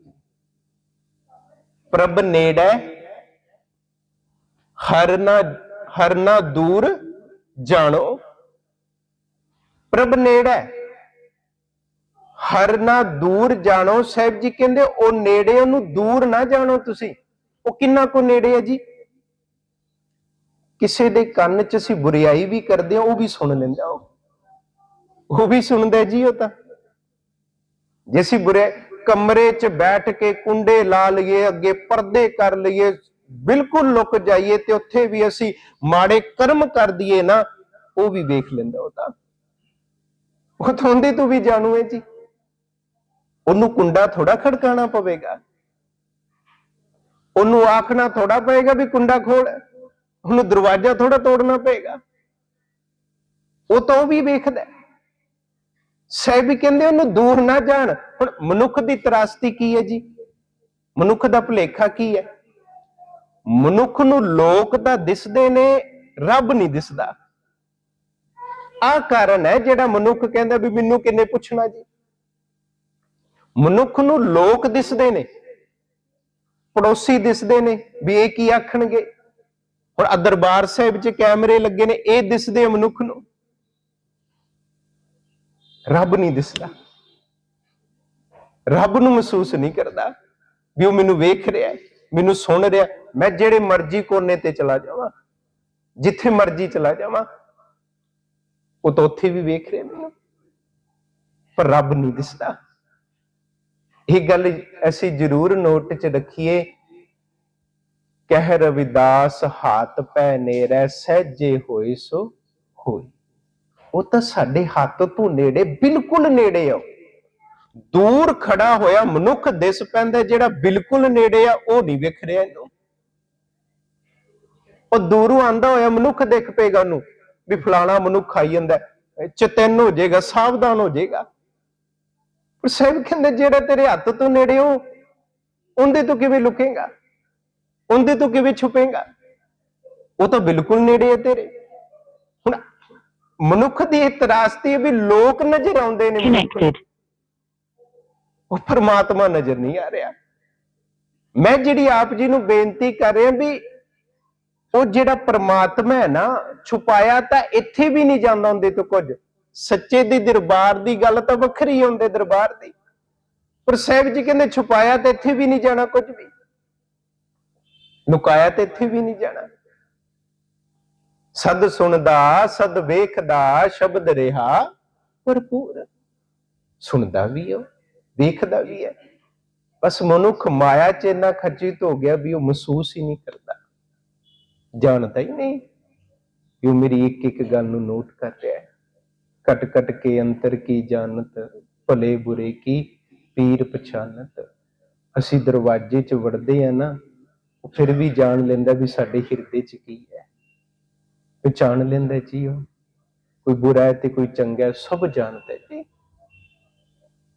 ਪ੍ਰਭ ਨੇੜੇ, ਹਰ ਨਾ ਹਰ ਨਾ ਦੂਰ ਜਾਣੋ। ਪ੍ਰਭ ਨੇੜੇ, ਹਰ ਨਾ ਦੂਰ ਜਾਣੋ। ਸਾਹਿਬ ਜੀ ਕਹਿੰਦੇ, ਉਹ ਨੇੜੇ, ਉਹਨੂੰ ਦੂਰ ਨਾ ਜਾਣੋ ਤੁਸੀਂ। ਉਹ ਕਿੰਨਾ ਕੋ ਨੇੜੇ ਹੈ ਜੀ? ਕਿਸੇ ਦੇ ਕੰਨ 'ਚ ਅਸੀਂ ਬੁਰੀਾਈ ਵੀ ਕਰਦੇ ਆ ਉਹ ਵੀ ਸੁਣ ਲੈਂਦਾ ਉਹ ਵੀ ਸੁਣਦਾ ਜੀ ਉਹ ਤਾਂ। ਜੇ ਅਸੀਂ ਬੁਰੇ ਕਮਰੇ 'ਚ ਬੈਠ ਕੇ ਕੁੰਡੇ ਲਾ ਲਈਏ, ਅੱਗੇ ਪਰਦੇ ਕਰ ਲਈਏ, ਬਿਲਕੁਲ ਲੁਕ ਜਾਈਏ ਤੇ ਉੱਥੇ ਵੀ ਅਸੀਂ ਮਾੜੇ ਕਰਮ ਕਰ ਦਈਏ ਨਾ, ਉਹ ਵੀ ਵੇਖ ਲੈਂਦਾ ਉਹ ਤਾਂ। ਉਹ ਤਾਂ ਤੂੰ ਵੀ ਜਾਣੂ ਹੈ ਜੀ। ਉਹਨੂੰ ਕੁੰਡਾ ਥੋੜਾ ਖੜਕਾਣਾ ਪਵੇਗਾ। ਉਹਨੂੰ ਆਖਣਾ ਥੋੜਾ ਪਏਗਾ ਵੀ ਕੁੰਡਾ ਖੋਲ, ਉਹਨੂੰ ਦਰਵਾਜ਼ਾ ਥੋੜਾ ਤੋੜਨਾ ਪਏਗਾ ਉਹ ਤਾਂ ਉਹ ਵੀ ਵੇਖਦਾ। ਸਾਹਿਬ ਕਹਿੰਦੇ ਉਹਨੂੰ ਦੂਰ ਨਾ ਜਾਣ। ਹੁਣ ਮਨੁੱਖ ਦੀ ਤਰਾਸਤੀ ਕੀ ਹੈ ਜੀ? ਮਨੁੱਖ ਦਾ ਭੁਲੇਖਾ ਕੀ ਹੈ? ਮਨੁੱਖ ਨੂੰ ਲੋਕ ਤਾਂ ਦਿਸਦੇ ਨੇ, ਰੱਬ ਨਹੀਂ ਦਿਸਦਾ। ਆ ਕਾਰਨ ਹੈ ਜਿਹੜਾ ਮਨੁੱਖ ਕਹਿੰਦਾ ਵੀ ਮੈਨੂੰ ਕਿੰਨੇ ਪੁੱਛਣਾ ਜੀ? ਮਨੁੱਖ ਨੂੰ ਲੋਕ ਦਿਸਦੇ ਨੇ, ਪੜੋਸੀ ਦਿਸਦੇ ਨੇ ਵੀ ਇਹ ਕੀ ਆਖਣਗੇ? ਹੁਣ ਦਰਬਾਰ ਸਾਹਿਬ 'ਚ ਕੈਮਰੇ ਲੱਗੇ ਨੇ, ਇਹ ਦਿਸਦੇ ਆ ਮਨੁੱਖ ਨੂੰ। ਰੱਬ ਨਹੀਂ ਦਿਸਦਾ। ਰੱਬ ਨੂੰ ਮਹਿਸੂਸ ਨਹੀਂ ਕਰਦਾ ਵੀ ਉਹ ਮੈਨੂੰ ਵੇਖ ਰਿਹਾ ਹੈ, ਮੈਨੂੰ ਸੁਣ ਰਿਹਾ ਮੈਂ ਜਿਹੜੇ ਮਰਜ਼ੀ ਕੋਨੇ ਤੇ ਚਲਾ ਜਾਵਾਂ ਜਿੱਥੇ ਮਰਜ਼ੀ ਚਲਾ ਜਾਵਾਂ ਉਹ ਤਾਂ ਉੱਥੇ ਵੀ ਵੇਖ ਰਿਹਾ ਨੇ ਪਰ ਰੱਬ ਨਹੀਂ ਦਿਸਦਾ। ਇਹ ਗੱਲ ਅਸੀਂ ਜ਼ਰੂਰ ਨੋਟ 'ਚ ਰੱਖੀਏ। ਕਹਿ ਰਵਿਦਾਸ ਹਾਥ ਪੈ ਨੇਰੇ ਸਹਿਜੇ ਹੋਏ ਸੋ ਹੋਈ ਉਹ ਤਾਂ ਸਾਡੇ ਹੱਥ ਤੋਂ ਨੇੜੇ, ਬਿਲਕੁਲ ਨੇੜੇ ਆ। ਦੂਰ ਖੜਾ ਹੋਇਆ ਮਨੁੱਖ ਦਿਸ ਪੈਂਦਾ, ਜਿਹੜਾ ਬਿਲਕੁਲ ਨੇੜੇ ਆ, ਉਹ ਨਹੀਂ ਵੇਖ ਰਿਹਾ ਇਹਨੂੰ। ਉਹ ਦੂਰੋਂ ਆਂਦਾ ਹੋਇਆ ਮਨੁੱਖ ਦੇਖ ਪਏਗਾ ਉਹਨੂੰ, ਵੀ ਫਲਾਣਾ ਮਨੁੱਖ ਆਈ ਜਾਂਦਾ ਚਤਨ ਹੋ ਜਾਏਗਾ, ਸਾਵਧਾਨ ਹੋ ਜਾਏਗਾ। ਪਰ ਸਾਹਿਬ ਕਹਿੰਦੇ, ਜਿਹੜਾ ਤੇਰੇ ਹੱਥ ਤੋਂ ਨੇੜੇ ਹੋ ਉਹਦੇ ਤੋਂ ਕਿਵੇਂ ਲੁਕੇਗਾ? ਉਹਦੇ ਤੋਂ ਕਿਵੇਂ ਛੁਪੇਗਾ? ਉਹ ਤਾਂ ਬਿਲਕੁਲ ਨੇੜੇ ਹੈ ਤੇਰੇ। ਮਨੁੱਖ ਦੀ ਤਰਾਸਤੀ ਵੀ ਲੋਕ ਨਜ਼ਰ ਆਉਂਦੇ ਨੇ। Connected. ਉਹ ਪਰਮਾਤਮਾ ਨਜ਼ਰ ਨਹੀਂ ਆ ਰਿਹਾ। ਮੈਂ ਜਿਹੜੀ ਆਪ ਜੀ ਨੂੰ ਬੇਨਤੀ ਕਰ ਰਿਹਾ ਵੀ ਉਹ ਜਿਹੜਾ ਪਰਮਾਤਮਾ ਹੈ ਨਾ ਛੁਪਾਇਆ ਤਾਂ ਇੱਥੇ ਵੀ ਨਹੀਂ ਜਾਂਦਾ ਹੁੰਦੇ ਤੋਂ ਕੁਝ। ਸੱਚੇ ਦੇ ਦਰਬਾਰ ਦੀ ਗੱਲ ਤਾਂ ਵੱਖਰੀ ਹੁੰਦੇ ਦਰਬਾਰ ਦੀ। ਪਰ ਸਾਹਿਬ ਜੀ ਕਹਿੰਦੇ ਛੁਪਾਇਆ ਤਾਂ ਇੱਥੇ ਵੀ ਨਹੀਂ ਜਾਣਾ ਕੁਝ ਵੀ। ਲੁਕਾਇਆ ਤਾਂ ਇੱਥੇ ਵੀ ਨਹੀਂ ਜਾਣਾ। ਸਦ ਸੁਣਦਾ ਸਦ ਵੇਖਦਾ ਸ਼ਬਦ ਰਿਹਾ। ਭਰਪੂਰ। ਸੁਣਦਾ ਵੀ ਉਹ ਵੇਖਦਾ ਵੀ ਹੈ। ਬਸ ਮਨੁੱਖ ਮਾਇਆ 'ਚ ਇੰਨਾ ਖਚਿਤ ਹੋ ਗਿਆ ਵੀ ਉਹ ਮਹਿਸੂਸ ਹੀ ਨਹੀਂ ਕਰਦਾ। ਜਾਣਦਾ ਹੀ ਨਹੀਂ ਕਿ ਉਹ ਮੇਰੀ ਇੱਕ ਇੱਕ ਗੱਲ ਨੂੰ ਨੋਟ ਕਰ ਰਿਹਾ ਹੈ। ਕਟ ਕਟ ਕੇ ਅੰਤਰ ਕੀ ਜਾਣਤ ਭਲੇ ਬੁਰੇ ਕੀ ਪੀਰ ਪਛਾਨਤ। ਅਸੀਂ ਦਰਵਾਜ਼ੇ 'ਚ ਵੜਦੇ ਆ ਨਾ ਉਹ ਫਿਰ ਵੀ ਜਾਣ ਲੈਂਦਾ ਵੀ ਸਾਡੇ ਹਿਰਦੇ 'ਚ ਕੀ ਹੈ। ਪਛਾਣ ਲੈਂਦਾ ਜੀ ਉਹ ਕੋਈ ਬੁਰਾ ਹੈ ਤੇ ਕੋਈ ਚੰਗਾ ਹੈ ਸਭ ਜਾਣਦਾ ਜੀ।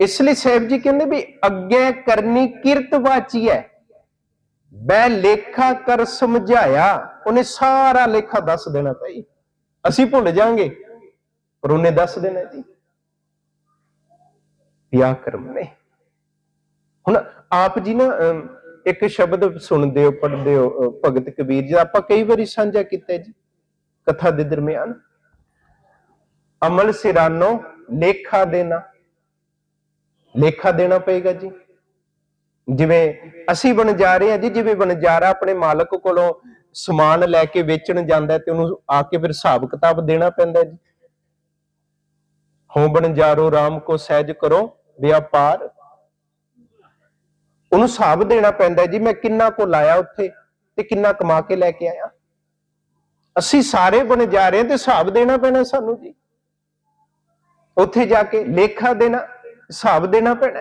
ਇਸ ਲਈ ਸਾਹਿਬ ਜੀ ਕਹਿੰਦੇ ਵੀ ਅੱਗੇ ਕਰਨੀ ਕਿਰਤ ਵਾਚੀ ਹੈ। ਬੈ ਲੇਖਾ ਕਰ ਸਮਝਾਇਆ ਉਹਨੇ ਸਾਰਾ ਲੇਖਾ ਦੱਸ ਦੇਣਾ ਭਾਈ। ਅਸੀਂ ਭੁੱਲ ਜਾਾਂਗੇ ਪਰ ਉਹਨੇ ਦੱਸ ਦੇਣਾ ਜੀ। ਵਿਆਹ ਕਰਮ ਨੇ। ਹੁਣ ਆਪ ਜੀ ਨਾ ਅਮ, ਇੱਕ ਸ਼ਬਦ ਸੁਣਦੇ ਹੋ ਪੜ੍ਹਦੇ ਹੋ ਭਗਤ ਕਬੀਰ ਜੀ ਦਾ ਆਪਾਂ ਕਈ ਵਾਰੀ ਸਾਂਝਾ ਕੀਤਾ ਜੀ। ਕਥਾ ਦੇ ਦਰਮਿਆਨ। ਅਮਲ ਸਿਰਾਨੋ ਲੇਖਾ ਦੇਣਾ। ਲੇਖਾ ਦੇਣਾ ਪਏਗਾ ਜੀ। ਜਿਵੇਂ ਅਸੀਂ ਬਣਜਾਰੇ ਹਾਂ ਜੀ, ਜਿਵੇਂ ਬਣਜਾਰਾ ਆਪਣੇ ਮਾਲਕ ਕੋਲੋਂ ਸਮਾਨ ਲੈ ਕੇ ਵੇਚਣ ਜਾਂਦਾ ਤੇ ਉਹਨੂੰ ਆ ਕੇ ਫਿਰ ਹਿਸਾਬ ਕਿਤਾਬ ਦੇਣਾ ਪੈਂਦਾ ਜੀ। ਹੋ ਬਣਜਾਰੋ RAM ਕੋ ਸਹਿਜ ਕਰੋ ਵਿਆਪਾਰ। ਉਹਨੂੰ ਹਿਸਾਬ ਦੇਣਾ ਪੈਂਦਾ ਜੀ, ਮੈਂ ਕਿੰਨਾ ਕੋ ਲਾਇਆ ਉੱਥੇ ਤੇ ਕਿੰਨਾ ਕਮਾ ਕੇ ਲੈ ਕੇ ਆਇਆ। ਅਸੀਂ ਸਾਰੇ ਬਣਜਾਰੇ ਹਾਂ ਤੇ ਹਿਸਾਬ ਦੇਣਾ ਪੈਣਾ ਸਾਨੂੰ ਜੀ। ਉੱਥੇ ਜਾ ਕੇ ਲੇਖਾ ਦੇਣਾ, ਹਿਸਾਬ ਦੇਣਾ ਪੈਣਾ।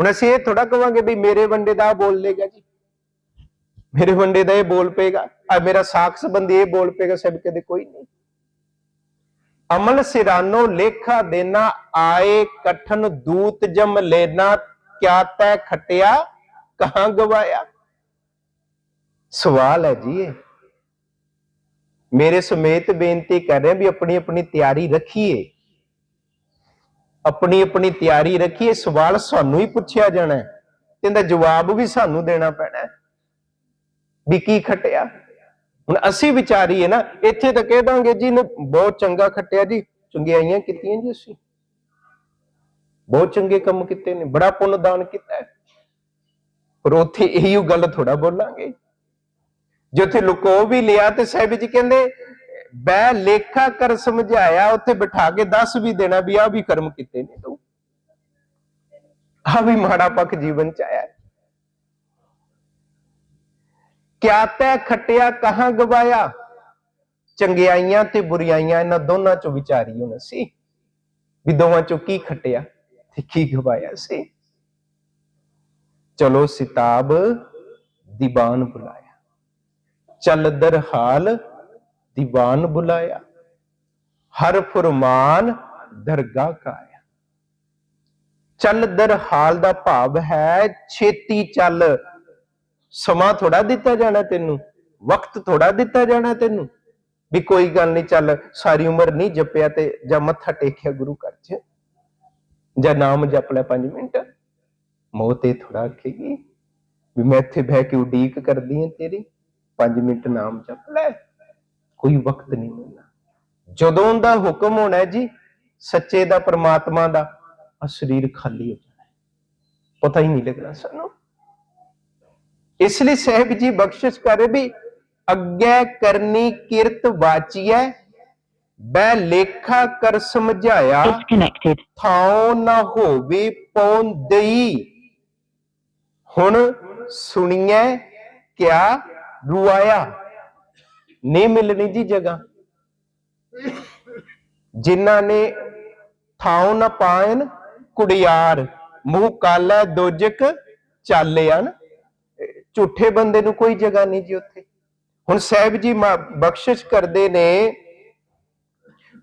ਹੁਣ ਅਸੀਂ ਇਹ ਥੋੜਾ ਕਵਾਂਗੇ ਵੀ ਮੇਰੇ ਵੰਡੇ ਦਾ ਬੋਲ ਲੇਗਾ ਜੀ। ਮੇਰੇ ਵੰਡੇ ਦਾ ਇਹ ਬੋਲ ਪਏਗਾ ਆ ਮੇਰਾ ਸਾਖ ਸੰਬੰਧੀ ਇਹ ਬੋਲ ਪਏਗਾ ਸਭ ਕਦੇ ਕੋਈ ਨਹੀਂ। ਅਮਲ ਸਿਰਾਨੋ ਲੇਖਾ ਦੇਣਾ, ਆਏ ਕਠਨ ਦੂਤ ਜਮ ਲੈਣਾ, ਕਿਆ ਤੈ ਖਟਿਆ, ਕਹਾਂ ਗਵਾਇਆ? ਸਵਾਲ ਹੈ ਜੀ ਇਹ। ਮੇਰੇ ਸਮੇਤ ਬੇਨਤੀ ਕਰ ਰਿਹਾ ਵੀ ਆਪਣੀ ਆਪਣੀ ਤਿਆਰੀ ਰੱਖੀਏ। ਆਪਣੀ ਆਪਣੀ ਤਿਆਰੀ ਰੱਖੀਏ, ਸਵਾਲ ਸਾਨੂੰ ਹੀ ਪੁੱਛਿਆ ਜਾਣਾ ਤੇ ਇਹਦਾ ਜਵਾਬ ਵੀ ਸਾਨੂੰ ਦੇਣਾ ਪੈਣਾ ਵੀ ਕੀ ਖਟਿਆ? ਹੁਣ ਅਸੀਂ ਵਿਚਾਰੀਏ ਨਾ, ਇੱਥੇ ਤਾਂ ਕਹਿ ਦਾਂਗੇ ਜੀ ਨੇ ਬਹੁਤ ਚੰਗਾ ਖਟਿਆ ਜੀ, ਚੰਗਿਆਈਆਂ ਕੀਤੀਆਂ ਜੀ ਅਸੀਂ। ਬਹੁਤ ਚੰਗੇ ਕੰਮ ਕੀਤੇ ਨੇ, ਬੜਾ ਪੁੰਨ ਦਾਨ ਕੀਤਾ ਹੈ। ਪਰ ਉੱਥੇ ਇਹੀ ਗੱਲ ਥੋੜਾ ਬੋਲਾਂਗੇ। ਜੇ ਉੱਥੇ ਲੁਕੋ ਵੀ ਲਿਆ ਤੇ ਸਾਹਿਬ ਜੀ ਕਹਿੰਦੇ ਬੈ ਲੇਖਾ ਕਰ ਸਮਝਾਇਆ, ਉੱਥੇ ਬਿਠਾ ਕੇ ਦੱਸ ਵੀ ਦੇਣਾ ਵੀ ਆ ਵੀ ਕਰਮ ਕੀਤੇ ਨੇ ਤੂੰ। ਆ ਵੀ ਮਾੜਾ ਪੱਖ ਜੀਵਨ ਚ ਆਇਆ। ਕਿਆ ਤੈ ਖਟਿਆ, ਕਹਾਂ ਗਵਾਇਆ? ਚੰਗਿਆਈਆਂ ਤੇ ਬੁਰੀਆਈਆਂ, ਇਹਨਾਂ ਦੋਨਾਂ ਚੋਂ ਵਿਚਾਰੀ ਹੁਣ ਸੀ। ਵੀ ਦੋਵਾਂ ਚੋਂ ਕੀ ਖਟਿਆ ਤੇ ਕੀ ਗਵਾਇਆ ਸੀ। ਚਲੋ, ਸਿਤਾਬ ਦੀਵਾਨ ਬੁਲਾਇਆ। ਚਲ ਦਰ ਹਾਲ ਦੀਵਾਨ ਬੁਲਾਇਆ। ਹਰ ਫਰਮਾਨ ਦਰਗਾਹ ਕਾ ਆਇਆ ਚੱਲ ਦਰ ਦਾ ਭਾਵ ਹੈ ਛੇਤੀ ਚੱਲ। ਸਮਾਂ ਥੋੜਾ ਦਿੱਤਾ ਜਾਣਾ ਤੈਨੂੰ, ਵਕਤ ਥੋੜਾ ਦਿੱਤਾ ਜਾਣਾ ਤੈਨੂੰ। ਵੀ ਕੋਈ ਗੱਲ ਨਹੀਂ ਚੱਲ, ਸਾਰੀ ਉਮਰ ਨਹੀਂ ਜਪਿਆ ਤੇ ਜਾਂ ਮੱਥਾ ਟੇਕਿਆ ਗੁਰੂ ਘਰ 'ਚ। ਜਾਂ ਨਾਮ ਜਪ ਲੈ 5 ਮਿੰਟ। ਮੋਹ ਤੇ ਥੋੜਾ ਖੇਗੀ ਵੀ ਮੈਂ ਇੱਥੇ ਬਹਿ ਕੇ ਉਡੀਕ ਕਰਦੀ ਹਾਂ ਤੇਰੀ। 5 ਮਿੰਟ ਨਾਮ ਜਪ ਲੈ। ਕੋਈ ਵਕਤ ਨਹੀਂ ਮਿਲਣਾ। ਜਦੋਂ ਦਾ ਹੁਕਮ ਹੋਣਾ ਜੀ ਸੱਚੇ ਦਾ ਪ੍ਰਮਾਤਮਾ ਦਾ ਆ ਸਰੀਰ ਖਾਲੀ ਹੋ ਜਾਣਾ ਪਤਾ ਹੀ ਨਹੀਂ ਲੱਗਣਾ ਸਾਨੂੰ। ਇਸ ਲਈ ਸਾਹਿਬ ਜੀ ਬਖਸ਼ਿਸ਼ ਕਰੇ ਵੀ ਅੱਗੇ ਕਰਨੀ ਕਿਰਤ ਵਾਚੀਐ ਬੈ ਲੇਖਾ ਕਰ ਸਮਝਾਇਆ। ਥਾਉ ਨਾ ਹੋਵੇ ਪੌਂਦਈ ਹੁਣ ਸੁਣੀਐ ਕਿਆ ਰੁਆਇਆ। ਨਹੀਂ ਮਿਲਣੀ ਜੀ ਜਗ੍ਹਾ। ਜਿਨ੍ਹਾਂ ਨੇ ਥਾਉ ਨਾ ਪਾਇਨ ਕੁੜਿਆਰ, ਮੂੰਹ ਕਾਲਾ ਦੋਜਕ ਚਾਲਿਆਨ। ਝੂਠੇ ਬੰਦੇ ਨੂੰ ਕੋਈ ਜਗ੍ਹਾ ਨਹੀਂ ਜੀ ਉੱਥੇ। ਹੁਣ ਸਾਹਿਬ ਜੀ ਮਾ- ਬਖਸ਼ਿਸ਼ ਕਰਦੇ ਨੇ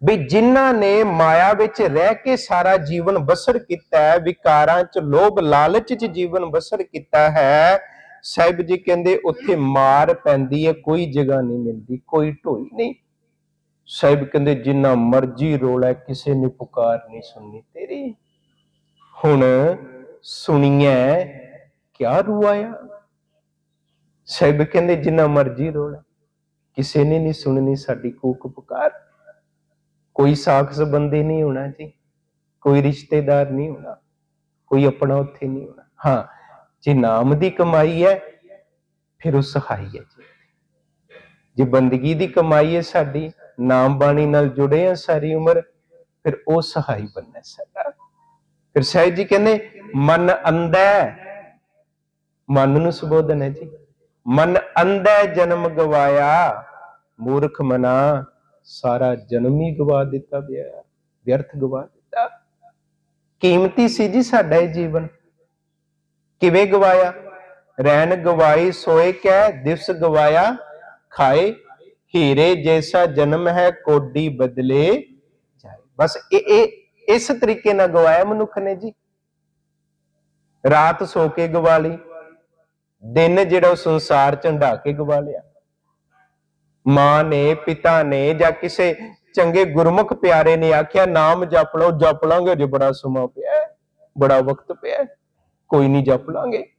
ਵੀ ਜਿਨ੍ਹਾਂ ਨੇ ਮਾਇਆ ਵਿੱਚ ਰਹਿ ਕੇ ਸਾਰਾ ਜੀਵਨ ਬਸਰ ਕੀਤਾ ਹੈ, ਵਿਕਾਰਾਂ 'ਚ ਲੋਭ ਲਾਲਚ 'ਚ ਜੀਵਨ ਬਸਰ ਕੀਤਾ ਹੈ ਸਾਹਿਬ ਜੀ ਕਹਿੰਦੇ ਉੱਥੇ ਮਾਰ ਪੈਂਦੀ ਹੈ, ਕੋਈ ਜਗ੍ਹਾ ਨਹੀਂ ਮਿਲਦੀ, ਕੋਈ ਢੋਈ ਨਹੀਂ। ਸਾਹਿਬ ਕਹਿੰਦੇ ਜਿੰਨਾ ਮਰਜ਼ੀ ਰੋਲਾ ਕਿਸੇ ਨੇ ਪੁਕਾਰ ਨਹੀਂ ਸੁਣਨੀ ਤੇਰੀ। ਹੁਣ ਸੁਣੀਐ, ਕਿਆ ਰੁਆਇਆ ਸਾਹਿਬ ਕਹਿੰਦੇ ਜਿੰਨਾ ਮਰਜ਼ੀ ਰੋਲਾ ਕਿਸੇ ਨੇ ਨਹੀਂ ਸੁਣਨੀ ਸਾਡੀ ਕੂਕ ਪੁਕਾਰ। ਕੋਈ ਸਾਖ ਸੰਬੰਧੀ ਨਹੀਂ ਹੋਣਾ ਜੀ, ਕੋਈ ਰਿਸ਼ਤੇਦਾਰ ਨਹੀਂ ਹੋਣਾ, ਕੋਈ ਆਪਣਾ ਉੱਥੇ ਨਹੀਂ ਹੋਣਾ। ਹਾਂ ਜੇ ਨਾਮ ਦੀ ਕਮਾਈ ਹੈ, ਫਿਰ ਉਹ ਸਹਾਈ ਹੈ ਜੀ। ਜੇ ਬੰਦਗੀ ਦੀ ਕਮਾਈ ਹੈ ਸਾਡੀ, ਨਾਮ ਬਾਣੀ ਨਾਲ ਜੁੜੇ ਆ ਸਾਰੀ ਉਮਰ, ਫਿਰ ਉਹ ਸਹਾਈ ਬਣਨਾ ਸਾਡਾ। ਫਿਰ ਸਾਹਿਬ ਜੀ ਕਹਿੰਦੇ, ਮਨ ਅੰਧਾ ਮਨ ਨੂੰ ਸੁਬੋਧਨ ਹੈ ਜੀ। ਮਨ ਅੰਧਾ ਜਨਮ ਗਵਾਇਆ। ਮੂਰਖ ਮਨਾ, ਸਾਰਾ ਜਨਮ ਹੀ ਗਵਾ ਦਿੱਤਾ ਬਿਆ ਵਿਅਰਥ ਗਵਾ ਦਿੱਤਾ। ਕੀਮਤੀ ਸੀ ਜੀ ਸਾਡਾ ਇਹ ਜੀਵਨ। ਕਿਵੇਂ ਗਵਾਇਆ? ਰਹਿਣ ਗਵਾਈ ਸੋਏ ਕੈ ਦਿਵਸ ਗਵਾਇਆ ਖਾਏ। ਹੀਰੇ ਜੈਸਾ ਜਨਮ ਹੈ ਕੋਡੀ ਬਦਲੇ ਜਾਏ। ਬਸ ਇਹ ਇਹ ਇਸ ਤਰੀਕੇ ਨਾਲ ਗਵਾਇਆ ਮਨੁੱਖ ਨੇ ਜੀ। ਰਾਤ ਸੋ ਕੇ ਗਵਾ ਲਈ। ਦਿਨ ਜਿਹੜਾ ਉਹ ਸੰਸਾਰ ਝੰਡਾ ਕੇ ਗਵਾ ਲਿਆ। ਮਾਂ ਨੇ ਪਿਤਾ ਨੇ ਜਾਂ ਕਿਸੇ ਚੰਗੇ ਗੁਰਮੁਖ ਪਿਆਰੇ ਨੇ ਆਖਿਆ ਨਾਮ ਜਪ ਲਓ ਜਪ ਲਾਂਗੇ ਜੇ ਬੜਾ ਸਮਾਂ ਪਿਆ ਹੈ, ਬੜਾ ਵਕਤ ਪਿਆ ਕੋਈ ਨਹੀਂ ਜਪ ਲਾਂਗੇ।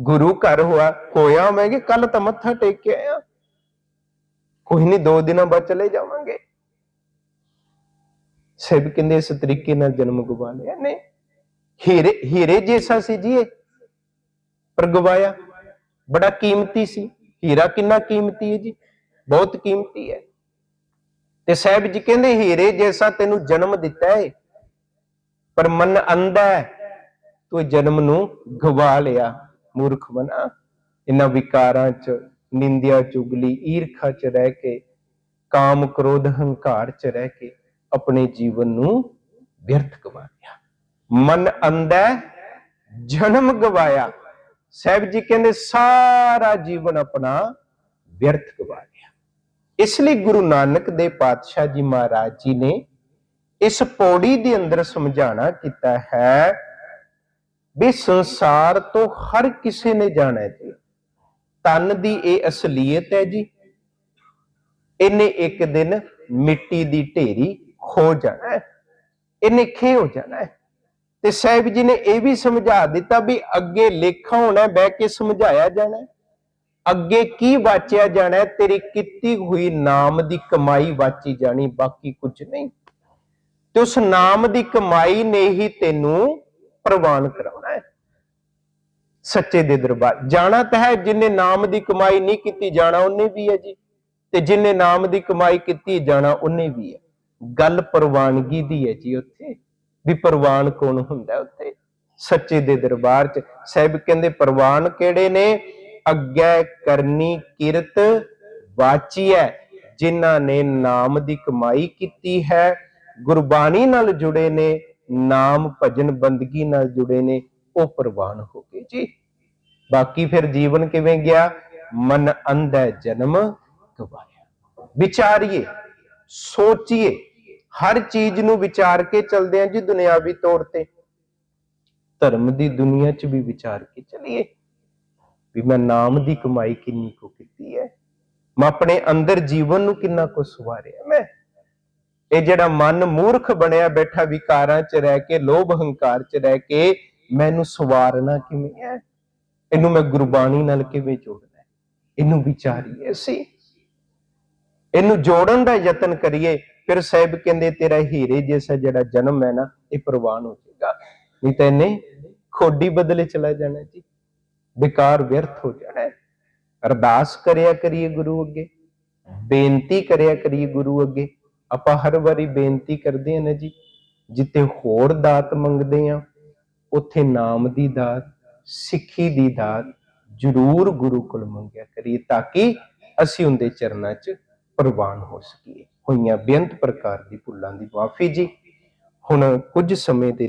ਗੁਰੂ ਘਰ ਹੋਇਆ ਹੋਇਆ ਮੈਂ ਕਿ ਕੱਲ ਤਾਂ ਮੱਥਾ ਟੇਕ ਕੇ ਆਇਆ। ਕੋਈ ਨਹੀਂ, ਦੋ ਦਿਨਾਂ ਬਾਅਦ ਚਲੇ ਜਾਵਾਂਗੇ। ਸਭ ਕਹਿੰਦੇ ਇਸ ਤਰੀਕੇ ਨਾਲ ਜਨਮ ਗਵਾ ਲਿਆ। ਨੇ ਹੀਰੇ ਹੀਰੇ ਜੈਸਾ ਸੀ ਜੀ ਇਹ, ਪਰ ਗਵਾਇਆ। ਬੜਾ ਕੀਮਤੀ ਸੀ। ਹੀਰਾ ਕਿੰਨਾ ਕੀਮਤੀ ਹੈ ਜੀ? ਬਹੁਤ ਕੀਮਤੀ ਹੈ। ਤੇ ਸਾਹਿਬ ਜੀ ਕਹਿੰਦੇ, ਹੀਰੇ ਜੈਸਾ ਤੈਨੂੰ ਜਨਮ ਦਿੱਤਾ ਹੈ ਪਰ ਮਨ ਅੰਧਾ ਹੈ। ਤੂੰ ਜਨਮ ਨੂੰ ਗਵਾ ਲਿਆ, ਮੂਰਖ ਬਣਾ। ਇਹਨਾਂ ਵਿਕਾਰਾਂ ਚ, ਨਿੰਦਿਆ ਚੁਗਲੀ, ਈਰਖਾ ਚ ਰਹਿ ਕੇ, ਕਾਮ ਕ੍ਰੋਧ ਹੰਕਾਰ ਚ ਰਹਿ ਕੇ ਆਪਣੇ ਜੀਵਨ ਨੂੰ ਵਿਅਰਥ ਗਵਾ ਲਿਆ। ਮਨ ਅੰਧਾ, ਜਨਮ ਗਵਾਇਆ। ਸਾਹਿਬ ਜੀ ਕਹਿੰਦੇ, ਸਾਰਾ ਜੀਵਨ ਆਪਣਾ ਵਿਅਰਥ ਗਵਾ ਲਿਆ। ਇਸ ਲਈ ਗੁਰੂ ਨਾਨਕ ਦੇ ਪਾਤਸ਼ਾਹ ਜੀ ਮਹਾਰਾਜ ਜੀ ਨੇ ਇਸ ਪੌੜੀ ਦੇ ਅੰਦਰ ਸਮਝਾਣਾ ਕੀਤਾ ਹੈ ਵੀ ਸੰਸਾਰ ਤੋਂ ਹਰ ਕਿਸੇ ਨੇ ਜਾਣਾ ਹੈ ਜੀ ਤਨ ਦੀ ਇਹ ਅਸਲੀਅਤ ਹੈ ਜੀ। ਇਹਨੇ ਇੱਕ ਦਿਨ ਮਿੱਟੀ ਦੀ ਢੇਰੀ ਹੋ ਜਾਣਾ ਹੈ। ਇਹਨੇ ਖੇ ਹੋ ਜਾਣਾ ਹੈ। ਤੇ ਸਾਹਿਬ ਜੀ ਨੇ ਇਹ ਵੀ ਸਮਝਾ ਦਿੱਤਾ ਵੀ ਅੱਗੇ ਲੇਖਾ ਹੋਣਾ ਬਹਿ ਕੇ ਸਮਝਾਇਆ ਜਾਣਾ ਅੱਗੇ ਕੀ ਵਾਚਿਆ ਜਾਣਾ ਤੇਰੀ ਕੀਤੀ ਹੋਈ ਨਾਮ ਦੀ ਕਮਾਈ ਵਾਚੀ ਜਾਣੀ, ਬਾਕੀ ਕੁਝ ਨਹੀਂ। ਤੇ ਉਸ ਨਾਮ ਦੀ ਕਮਾਈ ਨੇ ਹੀ ਤੈਨੂੰ ਪ੍ਰਵਾਨ ਕਰਾਉਣਾ ਸੱਚੇ ਦੇ ਦਰਬਾਰ। ਜਾਣਾ ਤਾਂ ਹੈ ਜਿਨੇ ਨਾਮ ਦੀ ਕਮਾਈ ਨਹੀਂ ਕੀਤੀ, ਜਾਣਾ ਉਹਨੇ ਵੀ ਹੈ ਜੀ। ਤੇ ਜਿਨੇ ਨਾਮ ਦੀ ਕਮਾਈ ਕੀਤੀ, ਜਾਣਾ ਉਹਨੇ ਵੀ ਹੈ। ਗੱਲ ਪ੍ਰਵਾਨਗੀ ਦੀ ਹੈ ਜੀ ਉੱਥੇ। ਵੀ ਪ੍ਰਵਾਨ ਕੌਣ ਹੁੰਦਾ ਉੱਥੇ? ਸੱਚੇ ਦੇ ਦਰਬਾਰ 'ਚ। ਸਾਹਿਬ ਕਹਿੰਦੇ, ਪ੍ਰਵਾਨ ਕਿਹੜੇ ਨੇ? ਅੱਗੇ ਕਰਨੀ ਕਿਰਤ ਵਾਚੀ ਹੈ, ਜਿਨ੍ਹਾਂ ਨੇ ਨਾਮ ਦੀ ਕਮਾਈ ਕੀਤੀ ਹੈ। ਗੁਰਬਾਣੀ ਨਾਲ ਜੁੜੇ ਨੇ, ਨਾਮ ਭਜਨ ਬੰਦਗੀ ਨਾਲ ਜੁੜੇ ਨੇ, ਉਹ ਪ੍ਰਵਾਨ ਹੋ ਜੀ। ਬਾਕੀ ਫਿਰ ਜੀਵਨ ਕਿਵੇਂ ਗਿਆ? ਮਨ ਅੰਧਾ ਜਨਮ ਗਵਾਇਆ। ਵਿਚਾਰੀਏ, ਸੋਚੀਏ, ਹਰ ਚੀਜ਼ ਨੂੰ ਵਿਚਾਰ ਕੇ ਚੱਲਦੇ ਆਂ ਜੀ ਦੁਨਿਆਵੀ ਤੌਰ ਤੇ। ਧਰਮ ਦੀ ਦੁਨੀਆ 'ਚ ਵੀ ਵਿਚਾਰ ਕੇ ਚੱਲੀਏ। ਵੀ ਮੈਂ ਨਾਮ ਦੀ ਕਮਾਈ ਕਿੰਨੀ ਕੁ ਕੀਤੀ ਹੈ ਮੈਂ ਆਪਣੇ ਅੰਦਰ ਜੀਵਨ ਨੂੰ ਕਿੰਨਾ ਕੁ ਸਵਾਰਿਆ ਮੈਂ। ਇਹ ਜਿਹੜਾ ਮਨ ਮੂਰਖ ਬਣਿਆ ਬੈਠਾ ਵਿਕਾਰਾਂ 'ਚ ਰਹਿ ਕੇ, ਲੋਭ ਹੰਕਾਰ 'ਚ ਰਹਿ ਕੇ ਮੈਨੂੰ ਸਵਾਰਨਾ ਕਿਵੇਂ ਹੈ ਇਹਨੂੰ ਮੈਂ ਗੁਰਬਾਣੀ ਨਾਲ ਕਿਵੇਂ ਜੋੜਨਾ ਹੈ ਇਹਨੂੰ ਵਿਚਾਰੀਏ ਅਸੀਂ। ਇਹਨੂੰ ਜੋੜਨ ਦਾ ਯਤਨ ਕਰੀਏ, ਫਿਰ ਸਾਹਿਬ ਕਹਿੰਦੇ, ਤੇਰਾ ਹੀਰੇ ਜੈਸਾ ਜਿਹੜਾ ਜਨਮ ਹੈ ਨਾ, ਇਹ ਪ੍ਰਵਾਨ ਹੋ ਜਾਏਗਾ। ਨਹੀਂ ਤਾਂ ਇਹਨੇ ਖੋਡੀ ਬਦਲੇ ਚਲਾ ਜਾਣਾ ਜੀ। ਬੇਕਾਰ ਵਿਅਰਥ ਹੋ ਜਾਣਾ ਅਰਦਾਸ ਕਰਿਆ ਕਰੀਏ ਗੁਰੂ ਅੱਗੇ। ਬੇਨਤੀ ਕਰਿਆ ਕਰੀਏ ਗੁਰੂ ਅੱਗੇ। ਆਪਾਂ ਹਰ ਵਾਰੀ ਬੇਨਤੀ ਕਰਦੇ ਹਾਂ ਨਾ ਜੀ, ਜਿੱਥੇ ਹੋਰ ਦਾਤ ਮੰਗਦੇ ਆ ਉੱਥੇ ਨਾਮ ਦੀ ਦਾਤ, ਸਿੱਖੀ ਦੀ ਦਾਤ ਜ਼ਰੂਰ ਗੁਰੂ ਕੋਲ ਮੰਗਿਆ ਕਰੀਏ ਤਾਂ ਕਿ ਅਸੀਂ ਉਹਦੇ ਚਰਨਾਂ 'ਚ ਪ੍ਰਵਾਨ ਹੋ ਸਕੀਏ। ਹੋਈਆਂ ਬੇਅੰਤ ਪ੍ਰਕਾਰ ਦੀ ਭੁੱਲਾਂ ਦੀ ਮਾਫੀ ਜੀ। ਹੁਣ ਕੁਝ ਸਮੇਂ ਦੇ